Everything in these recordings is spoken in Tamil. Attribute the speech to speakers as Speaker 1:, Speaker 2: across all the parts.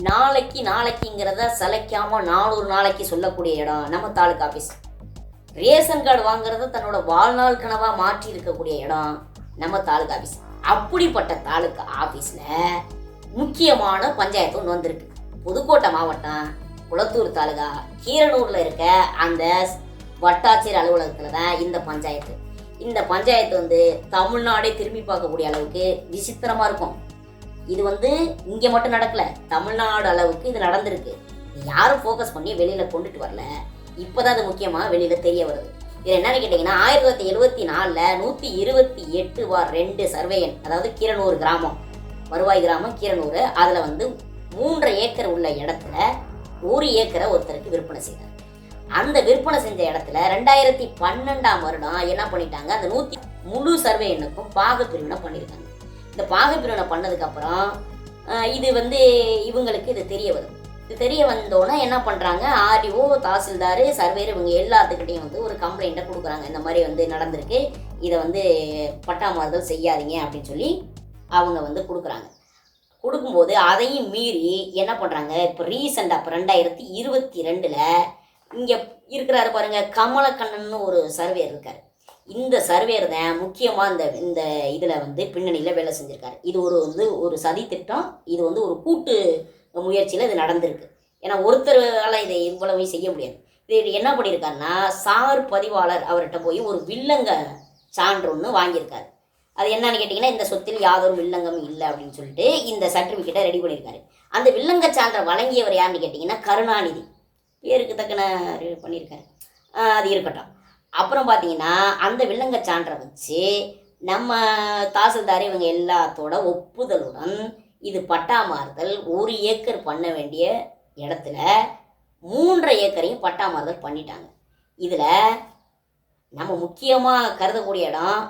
Speaker 1: நாளைக்கு நாளைக்குங்கிறத சலைக்காமல் நானூறு நாளைக்கு சொல்லக்கூடிய இடம் நம்ம தாலுக்கா ஆஃபீஸ் ரேஷன் கார்டு வாங்குறத தன்னோட வாழ்நாள் கனவாக மாற்றி இருக்கக்கூடிய இடம் நம்ம தாலுக்கா ஆஃபீஸ் அப்படிப்பட்ட தாலுக்கா ஆஃபீஸில் முக்கியமான பஞ்சாயத்து ஒன்று வந்திருக்கு. புதுக்கோட்டை மாவட்டம் குளத்தூர் தாலுகா. கீரனூரில் இருக்க அந்த வட்டாட்சியர் அலுவலகத்தில் தான் இந்த பஞ்சாயத்து. இந்த பஞ்சாயத்து வந்து தமிழ்நாடே திரும்பி பார்க்கக்கூடிய அளவுக்கு விசித்திரமாக இருக்கும். இது வந்து இங்கே மட்டும் நடக்கல தமிழ்நாடு அளவுக்கு இது நடந்திருக்கு. யாரும் ஃபோக்கஸ் பண்ணி வெளியில் கொண்டுட்டு வரல. இப்போதான் அது முக்கியமாக வெளியில் தெரிய வருது. இது என்னன்னு கேட்டிங்கன்னா ஆயிரத்தி தொள்ளாயிரத்தி எழுபத்தி நாலில் நூற்றி இருபத்தி எட்டு வார் ரெண்டு சர்வேயன் அதாவது கீரனூர் கிராமம் வருவாய் கிராமம் கீரனூர் அதில் வந்து மூன்றரை ஏக்கர் உள்ள இடத்துல ஒரு ஏக்கரை ஒருத்தருக்கு விற்பனை செய்தார். அந்த விற்பனை செஞ்ச இடத்துல ரெண்டாயிரத்தி பன்னெண்டாம் வருடம் என்ன பண்ணிட்டாங்க? அந்த நூற்றி முழு சர்வே எண்ணுக்கும் பாக பிரிவினை பண்ணியிருக்காங்க இந்த பாகப்பிரிவினை பண்ணதுக்கப்புறம் இது வந்து இவங்களுக்கு இது தெரிய வரும். இது தெரிய வந்தோடனே என்ன பண்ணுறாங்க ஆர்டிஓ தாசில்தார் சர்வேர் இவங்க எல்லாத்துக்கிட்டையும் வந்து ஒரு கம்ப்ளைண்ட்டை கொடுக்குறாங்க. இந்த மாதிரி வந்து நடந்திருக்கு. இதை வந்து பட்டா மாறுதல் செய்யாதீங்க அப்படின்னு சொல்லி அவங்க வந்து கொடுக்குறாங்க. கொடுக்கும்போது அதையும் மீறி என்ன பண்ணுறாங்க இப்போ ரீசெண்டாக இப்போ ரெண்டாயிரத்தி இருபத்தி ரெண்டில் இங்கே இருக்கிறாரு பாருங்க கமலக்கண்ணன் ஒரு சர்வேர் இருக்கார். இந்த சர்வேர் தான் முக்கியமாக இந்த இந்த இதில் வந்து பின்னணியில் வேலை செஞ்சுருக்காரு. இது ஒரு வந்து ஒரு சதி திட்டம். இது வந்து ஒரு கூட்டு முயற்சியில் இது நடந்திருக்கு. ஏன்னா ஒருத்தரால் இதை இவ்வளவு செய்ய முடியாது. இது என்ன பண்ணியிருக்காருன்னா சார் பதிவாளர் அவர்கிட்ட போய் ஒரு வில்லங்க சான்று ஒன்று வாங்கியிருக்காரு. அது என்னன்னு கேட்டிங்கன்னா இந்த சொத்தில் யாதொரு வில்லங்கம் இல்லை அப்படின்னு சொல்லிட்டு இந்த சர்டிஃபிகேட்டை ரெடி பண்ணியிருக்காரு அந்த வில்லங்க சான்றை வழங்கியவர் யாருன்னு கேட்டிங்கன்னா கருணாநிதி. பேருக்கு தக்கன பண்ணியிருக்காரு அது இருக்கட்டும். அப்புறம் பார்த்தீங்கன்னா அந்த வில்லங்க சான்றை வச்சு நம்ம தாசில்தார் இவங்க எல்லாத்தோட ஒப்புதலுடன் இது பட்டா மாறுதல் ஒரு ஏக்கர் பண்ண வேண்டிய இடத்துல மூன்றரை ஏக்கரையும் பட்டா மாறுதல் பண்ணிட்டாங்க. இதில் நம்ம முக்கியமாக கருதக்கூடிய இடம்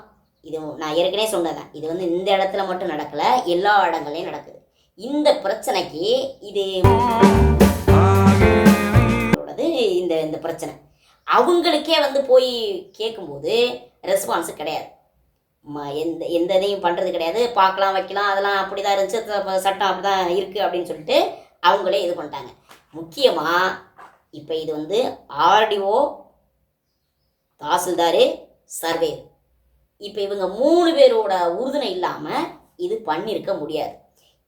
Speaker 1: இது நான் ஏற்கனவே சொன்னதான் இது வந்து இந்த இடத்துல மட்டும் நடக்கலை எல்லா இடங்களையும் நடக்குது. இந்த பிரச்சனைக்கு இது இந்த இந்த பிரச்சனை. அவங்களுக்கே வந்து போய் கேட்கும்போது ரெஸ்பான்ஸ் கிடையாது. ம- எந்த எந்த இதையும் பண்ணுறது கிடையாது. பார்க்கலாம் வைக்கலாம். அதெல்லாம் அப்படி தான் இருந்துச்சு சட்டம் அப்படி தான் இருக்குது அப்படின்னு சொல்லிட்டு அவங்களே இது பண்ணிட்டாங்க. முக்கியமாக இப்போ இது வந்து ஆர்டிஓ தாசில்தார் சர்வே இப்போ இவங்க மூணு பேரோட உறுதுணை இல்லாமல் இது பண்ணியிருக்க முடியாது.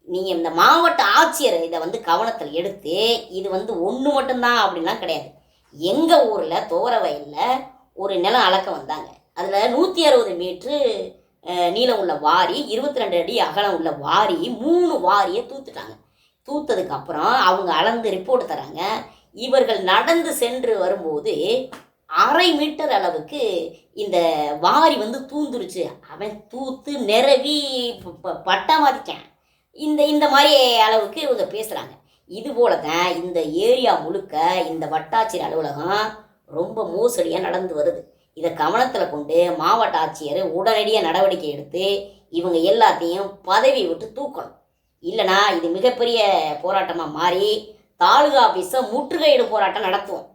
Speaker 1: நீங்கள் இந்த மாவட்ட ஆட்சியர் இதை வந்து கவனத்தில் எடுத்து இது வந்து ஒன்று மட்டும்தான் அப்படிலாம் கிடையாது. எங்கள் ஊரில் தோர வயலில் ஒரு நிலம் அளக்க வந்தாங்க. அதில் நூற்றி அறுபது மீட்ரு நீளம் உள்ள வாரி இருபத்தி ரெண்டு அடி அகலம் உள்ள வாரி மூணு வாரியை தூத்துட்டாங்க. தூத்ததுக்கப்புறம் அவங்க அளந்து ரிப்போர்ட் தராங்க. இவர்கள் நடந்து சென்று வரும்போது அரை மீட்டர் அளவுக்கு இந்த வாரி வந்து தூந்துருச்சு. அவன் தூத்து நிரவி ப- பட்டா மாத்திட்டான் இந்த இந்த மாதிரி அளவுக்கு இவங்க பேசுகிறாங்க இது போல தான் இந்த ஏரியா முழுக்க இந்த வட்டாட்சியர் அலுவலகம் ரொம்ப மோசடியாக நடந்து வருது. இதை கவனத்தில் கொண்டு மாவட்ட ஆட்சியர் உடனடியாக நடவடிக்கை எடுத்து இவங்க எல்லாத்தையும் பதவி விட்டு தூக்கணும். இல்லைனா இது மிகப்பெரிய போராட்டமாக மாறி தாலுகா ஆஃபீஸை முற்றுகையிடும் போராட்டம் நடத்துவோம்.